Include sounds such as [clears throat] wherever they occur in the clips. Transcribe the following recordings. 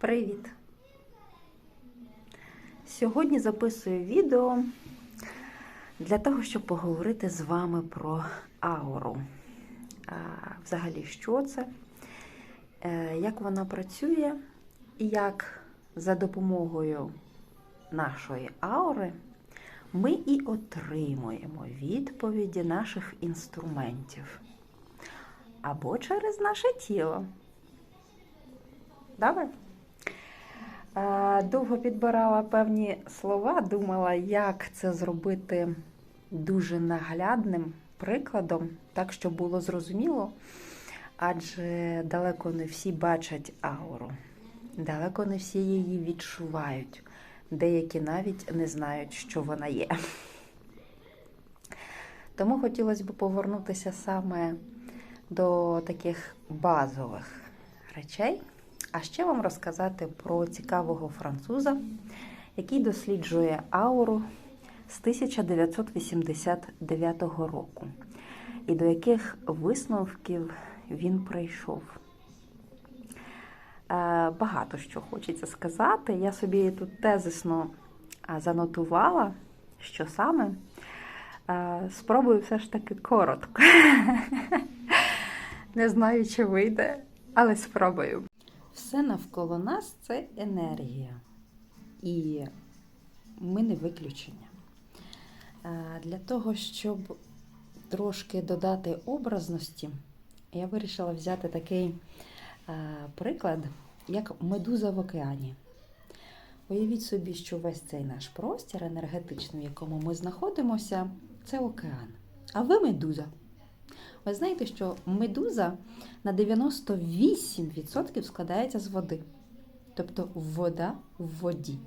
Привіт! Сьогодні записую відео для того, щоб поговорити з вами про ауру. Взагалі, що це, е, як вона працює, і як за допомогою нашої аури ми і отримуємо відповіді наших інструментів або через наше тіло. Добре? Довго підбирала певні слова, думала, як це зробити дуже наглядним прикладом, так, щоб було зрозуміло, адже далеко не всі бачать ауру, далеко не всі її відчувають, деякі навіть не знають, що вона є. Тому хотілося б повернутися саме до таких базових речей. А ще вам розказати про цікавого француза, який досліджує ауру з 1989 року, і до яких висновків він прийшов. Е, Багато що хочеться сказати. Я собі тут тезисно занотувала, що саме. Е, Спробую все ж таки коротко. [laughs] Не знаю, чи вийде, але спробую. Все навколо нас це енергія. І ми не виключення. Е, Для того, щоб трошки додати образності, я вирішила взяти такий е, приклад, як медуза в океані. Уявіть собі, що весь цей наш простір енергетичний, в якому ми знаходимося, це океан. А ви медуза. Ви знаєте, що медуза на 98% складається з води. Тобто вода в воді.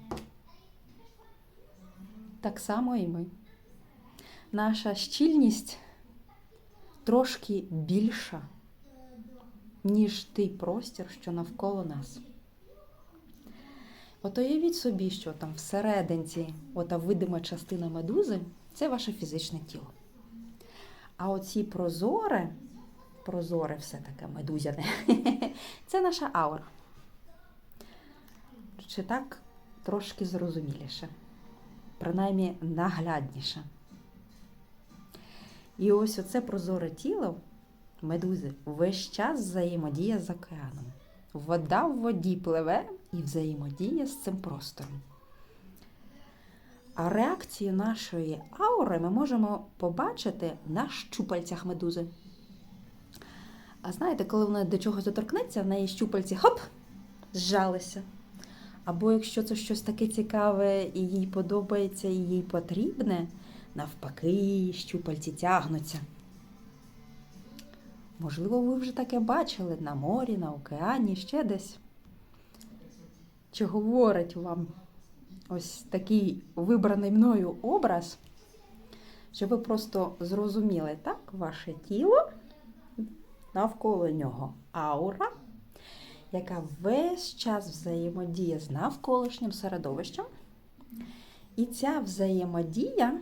Так само і ми. Наша щільність трошки більша, ніж той простір, що навколо нас. От уявіть собі, що там всерединці, ота видима частина медузи це ваше фізичне тіло. А оці прозоре, прозоре все таке медузяне, [laughs] це наша аура. Чи так трошки зрозуміліше, принаймні наглядніше. І ось оце прозоре тіло медузи весь час взаємодіє з океаном. Вода в воді пливе і взаємодіє з цим простором. А реакцію нашої аури ми можемо побачити на щупальцях медузи. А знаєте, коли вона до чогось доторкнеться, в неї щупальці хоп, зжалися. Або якщо це щось таке цікаве і їй подобається, і їй потрібне, навпаки, щупальці тягнуться. Можливо, ви вже таке бачили на морі, на океані, ще десь. Чи говорить вам ось такий вибраний мною образ, щоб ви просто зрозуміли, так, ваше тіло, навколо нього аура, яка весь час взаємодіє з навколишнім середовищем. І ця взаємодія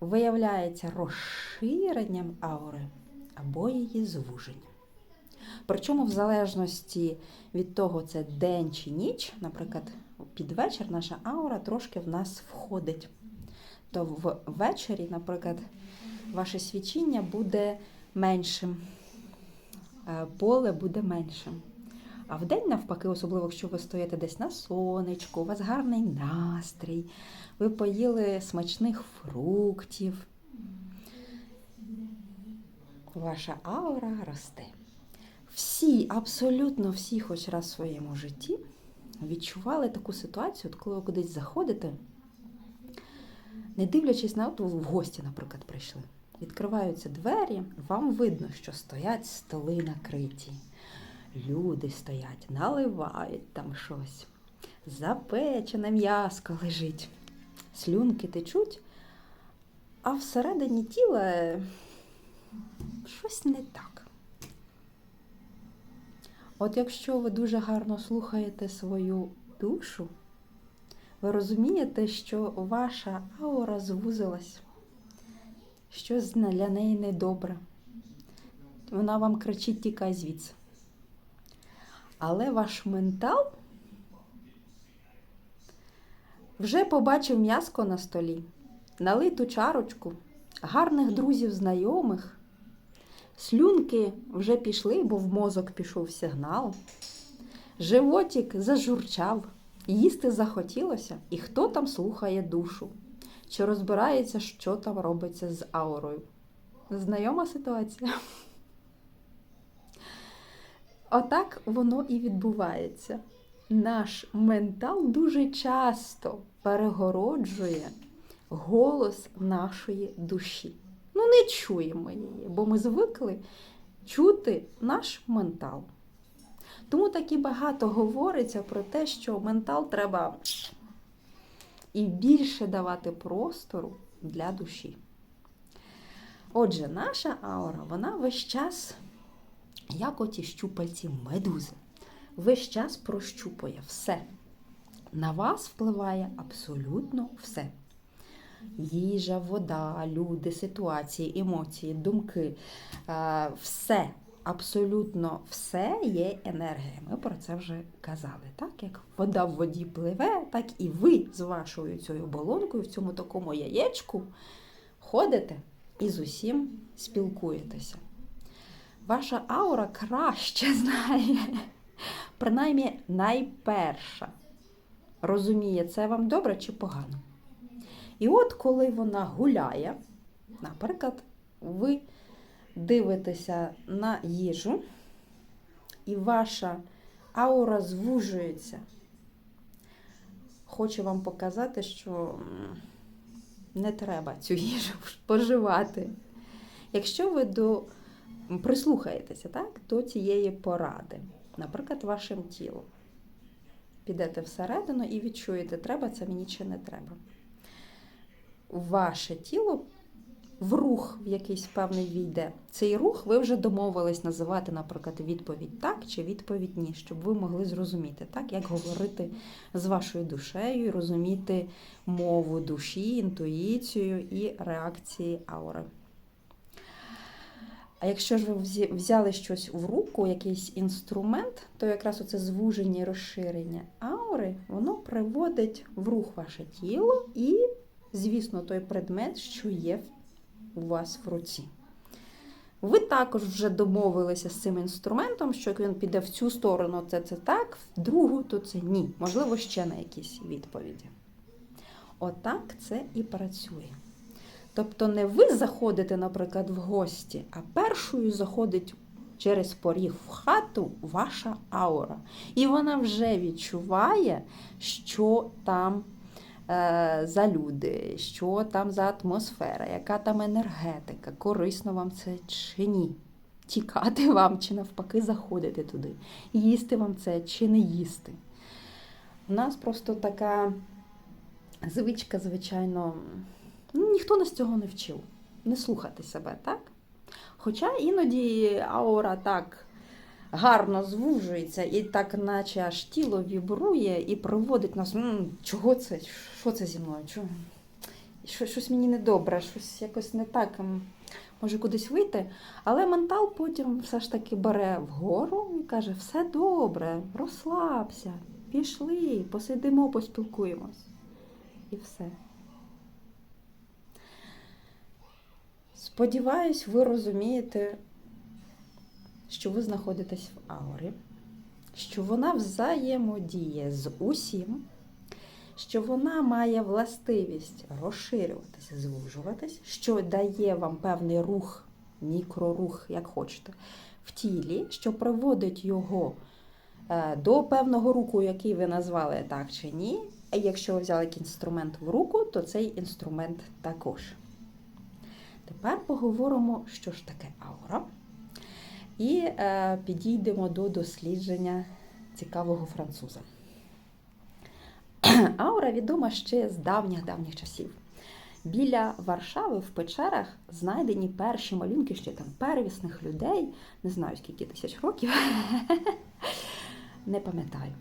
виявляється розширенням аури або її звуженням. Причому, в залежності від того, це день чи ніч, наприклад, під вечір наша аура трошки в нас входить. То ввечері, наприклад, ваше свічіння буде меншим, поле буде меншим. А вдень, навпаки, особливо, якщо ви стоїте десь на сонечку, у вас гарний настрій, ви поїли смачних фруктів, ваша аура росте. Всі, абсолютно всі, хоч раз в своєму житті, відчували таку ситуацію, от коли ви кудись заходите, не дивлячись на от в гості, наприклад, прийшли. Відкриваються двері, вам видно, що стоять столи накриті. Люди стоять, наливають там щось. Запечене м'яско лежить, слюнки течуть, а всередині тіла щось не так. От якщо ви дуже гарно слухаєте свою душу, ви розумієте, що ваша аура звузилась, щось для неї недобре. Вона вам кричить тікай звідси. Але ваш ментал вже побачив м'яско на столі, налиту чарочку, гарних друзів, знайомих. Слюнки вже пішли, бо в мозок пішов сигнал. Животик зажурчав, їсти захотілося, і хто там слухає душу, чи розбирається, що там робиться з аурою. Знайома ситуація. Отак воно і відбувається. Наш ментал дуже часто перегороджує голос нашої душі. Ну, не чуємо її, бо ми звикли чути наш ментал. Тому так і багато говориться про те, що ментал треба і більше давати простору для душі. Отже, наша аура, вона весь час, як оті щупальці медузи, весь час прощупує все. На вас впливає абсолютно все. Їжа, вода, люди, ситуації, емоції, думки. е, Все, абсолютно все є енергія. Ми про це вже казали. Так як вода в воді пливе, так і ви з вашою цією оболонкою в цьому такому яєчку ходите і з усім спілкуєтеся. Ваша аура краще [laughs] знає, принаймні найперша. Розуміє, це вам добре чи погано. І от коли вона гуляє, наприклад, ви дивитеся на їжу, і ваша аура звужується. Хочу вам показати, що не треба цю їжу [laughs] споживати. Якщо ви до, прислухаєтеся так, до цієї поради, наприклад, вашим тілом, підете всередину і відчуєте, треба це мені чи не треба. Ваше тіло в рух в якийсь певний війде. Цей рух ви вже домовились називати, наприклад, відповідь так чи відповідь ні, щоб ви могли зрозуміти, так, як говорити з вашою душею, розуміти мову душі, інтуїцію і реакції аури. А якщо ж ви взяли щось в руку, якийсь інструмент, то якраз оце звуження і розширення аури, воно приводить в рух ваше тіло і, звісно, той предмет, що є у вас в руці. Ви також вже домовилися з цим інструментом, що як він піде в цю сторону, це це так, в другу, то це ні. Можливо, ще на якісь відповіді. Отак це і працює. Тобто не ви заходите, наприклад, в гості, а першою заходить через поріг в хату ваша аура. І вона вже відчуває, що там за люди, що там за атмосфера, яка там енергетика, корисно вам це чи ні. Тікати [laughs] вам, чи навпаки заходити туди, їсти вам це чи не їсти. У нас просто така звичка, звичайно, ну, ніхто нас цього не вчив. Не слухати себе, так? Хоча іноді аура так гарно звужується і так, наче аж тіло вібрує і приводить нас. «М, чого це? Що це зі мною? Чого? Що, щось мені недобре, щось якось не так. м, Може кудись вийти. Але ментал потім все ж таки бере вгору і каже: все добре, розслабся, пішли, посидимо, поспілкуємось. І все. Сподіваюсь, ви розумієте, що ви знаходитесь в аурі, що вона взаємодіє з усім, що вона має властивість розширюватися, звужуватись, що дає вам певний рух, мікрорух, як хочете, в тілі, що приводить його е, до певного руху, який ви назвали так чи ні. А якщо ви взяли інструмент в руку, то цей інструмент також. Тепер поговоримо, що ж таке аура. І е, підійдемо до дослідження цікавого француза. [clears throat] Аура відома ще з давніх-давніх часів. Біля Варшави в печерах знайдені перші малюнки ще там первісних людей, не знаю скільки тисяч років, [laughs] не пам'ятаю,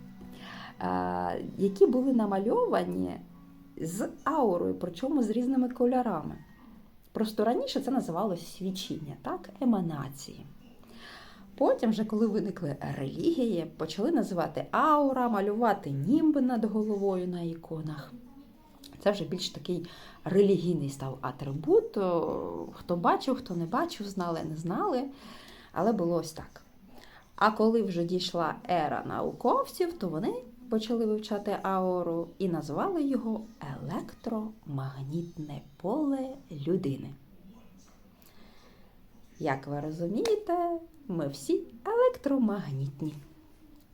е, які були намальовані з аурою, причому з різними кольорами. Просто раніше це називалось свічіння, так? еманації. Потім, вже коли виникли релігії, почали називати аура, малювати німби над головою на іконах. Це вже більш такий релігійний став атрибут. Хто бачив, хто не бачив, знали, не знали. Але було ось так. А коли вже дійшла ера науковців, то вони почали вивчати ауру і назвали його електромагнітне поле людини. Як ви розумієте, ми всі електромагнітні.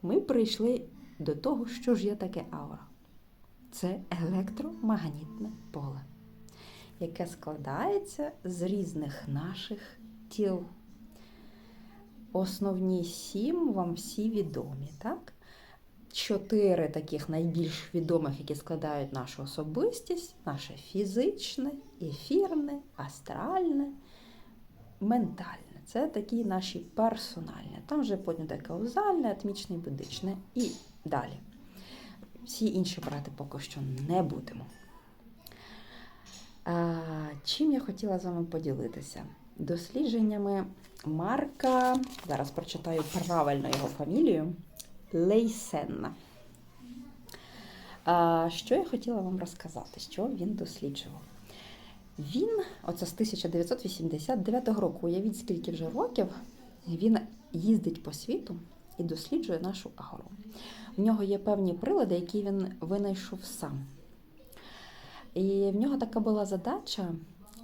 Ми прийшли до того, що ж є таке аура. Це електромагнітне поле, яке складається з різних наших тіл. Основні сім вам всі відомі, так? Чотири таких найбільш відомих, які складають нашу особистість: наше фізичне, ефірне, астральне, ментальне. Це такі наші персональні. Там вже йде каузальне, атмічне, будичне і далі. Всі інші брати поки що не будемо. А, чим я хотіла з вами поділитися? Дослідженнями Марка, зараз прочитаю правильно його фамілію, Лейсенна. А, що я хотіла вам розказати, що він досліджував? Він, оце з 1989 року, уявіть, скільки вже років, він їздить по світу і досліджує нашу ауру. В нього є певні прилади, які він винайшов сам. І в нього така була задача,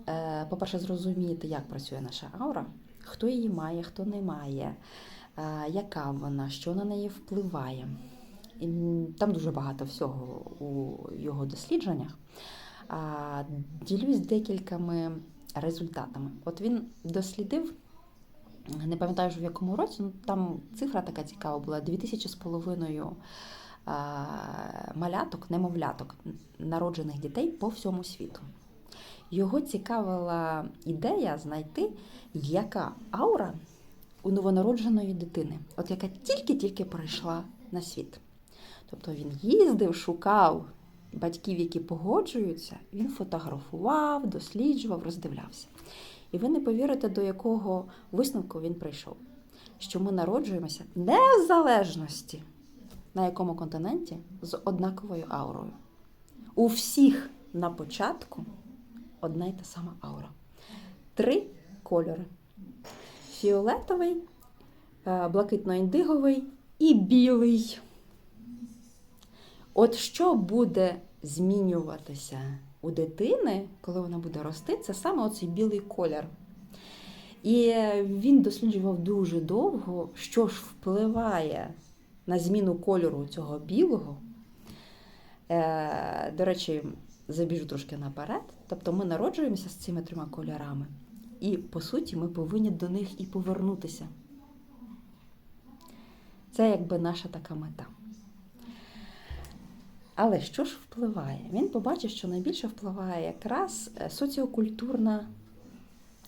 е, по-перше, зрозуміти, як працює наша аура, хто її має, хто не має, е, яка вона, що на неї впливає. І Там дуже багато всього у його дослідженнях. Ділюсь декількома результатами. От він дослідив, не пам'ятаю в якому році, ну там цифра така цікава була: 2000 з половиною маляток, немовляток, народжених дітей по всьому світу. Його цікавила ідея знайти, яка аура у новонародженої дитини, от яка тільки-тільки прийшла на світ. Тобто він їздив, шукав батьків, які погоджуються, він фотографував, досліджував, роздивлявся. І ви не повірите, до якого висновку він прийшов. Що ми народжуємося не в залежності, на якому континенті, з однаковою аурою. У всіх на початку одна й та сама аура. Три кольори: фіолетовий, е, блакитно-індиговий і білий. От що буде змінюватися у дитини, коли вона буде рости, це саме оцей білий колір. І він досліджував дуже довго, що ж впливає на зміну кольору цього білого. Е, До речі, забіжу трошки наперед. Тобто ми народжуємося з цими трьома кольорами, і, по суті, ми повинні до них і повернутися. Це якби наша така мета. Але що ж впливає? Він побачив, що найбільше впливає якраз е, соціокультурна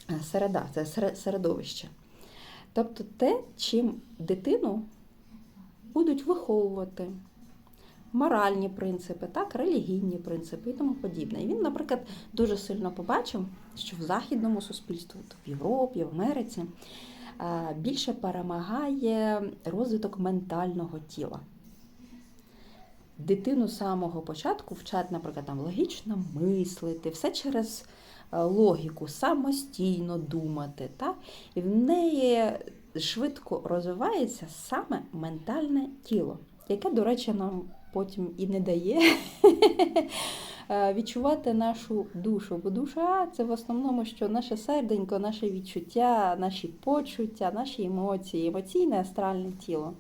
е, середа, це середовище. Тобто те, чим дитину будуть виховувати, моральні принципи, так, релігійні принципи і тому подібне. І він, наприклад, дуже сильно побачив, що в західному суспільстві, в Європі, в Америці, е, більше перемагає розвиток ментального тіла. Дитину з самого початку вчать, наприклад, там логічно мислити, все через е, логіку, самостійно думати. Так? І в неї швидко розвивається саме ментальне тіло, яке, до речі, нам потім і не дає [laughs] відчувати нашу душу. Бо душа це в основному що наше серденько, наше відчуття, наші почуття, наші емоції, емоційне астральне тіло.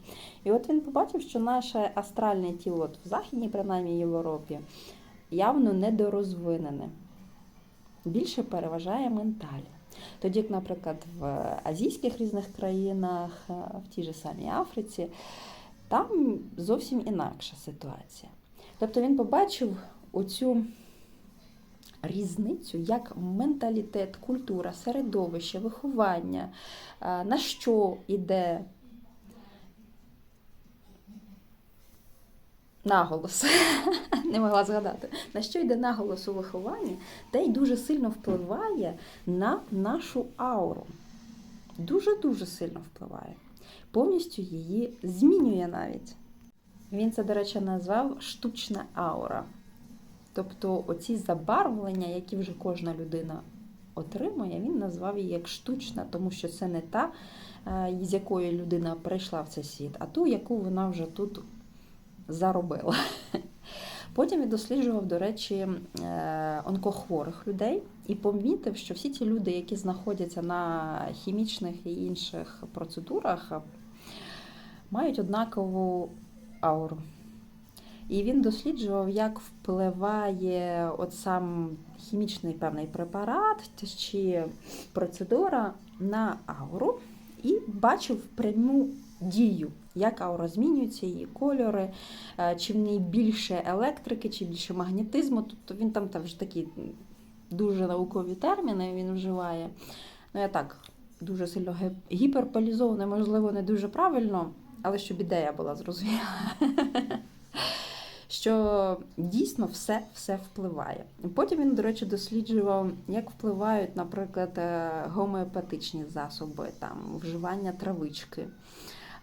І от він побачив, що наше астральне тіло от в Західній, принаймні Європі, явно недорозвинене. Більше переважає ментальне. Тоді, як, наприклад, в азійських різних країнах, е, в тій же самій Африці, там зовсім інакша ситуація. Тобто він побачив оцю різницю, як менталітет, культура, середовище, виховання, е, на що йде наголос, [laughs] не могла згадати, на що йде наголос у вихованні, те й дуже сильно впливає на нашу ауру. Дуже-дуже сильно впливає. повністю її змінює навіть. Він це, до речі, назвав штучна аура. Тобто оці забарвлення, які вже кожна людина отримує, він назвав її як штучна, тому що це не та, е, з якої людина прийшла в цей світ, а ту, яку вона вже тут заробила. Потім він досліджував, до речі, е, онкохворих людей і помітив, що всі ті люди, які знаходяться на хімічних і інших процедурах, мають однакову ауру. І він досліджував, як впливає от сам хімічний певний препарат чи процедура на ауру, і бачив пряму дію, як аура змінюється, її кольори, е, чи в ній більше електрики, чи більше магнетизму. Тобто він там теж такі дуже наукові терміни він вживає. Ну, я так дуже сильно гіперполізоване, можливо, не дуже правильно, але щоб ідея була зрозуміла. [laughs] Що дійсно все, все впливає. Потім він, до речі, досліджував, як впливають, наприклад, е, гомеопатичні засоби, там, вживання травички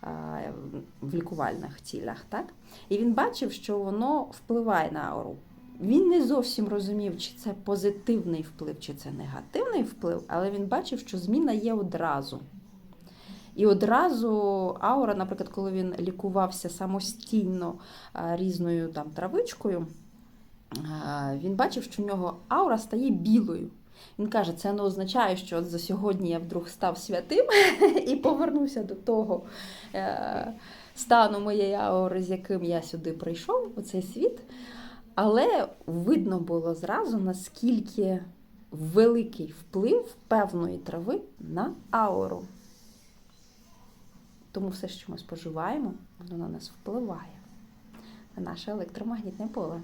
е, в лікувальних цілях. Так? І він бачив, що воно впливає на ауру. Він не зовсім розумів, чи це позитивний вплив, чи це негативний вплив, але він бачив, що зміна є одразу. І одразу аура, наприклад, коли він лікувався самостійно різною там травичкою, він бачив, що в нього аура стає білою. Він каже, це не означає, що от за сьогодні я вдруг став святим [laughs] і повернувся до того е, стану моєї аури, з яким я сюди прийшов, у цей світ. Але видно було зразу, наскільки великий вплив певної трави на ауру. Тому все, що ми споживаємо, воно на нас впливає, на наше електромагнітне поле.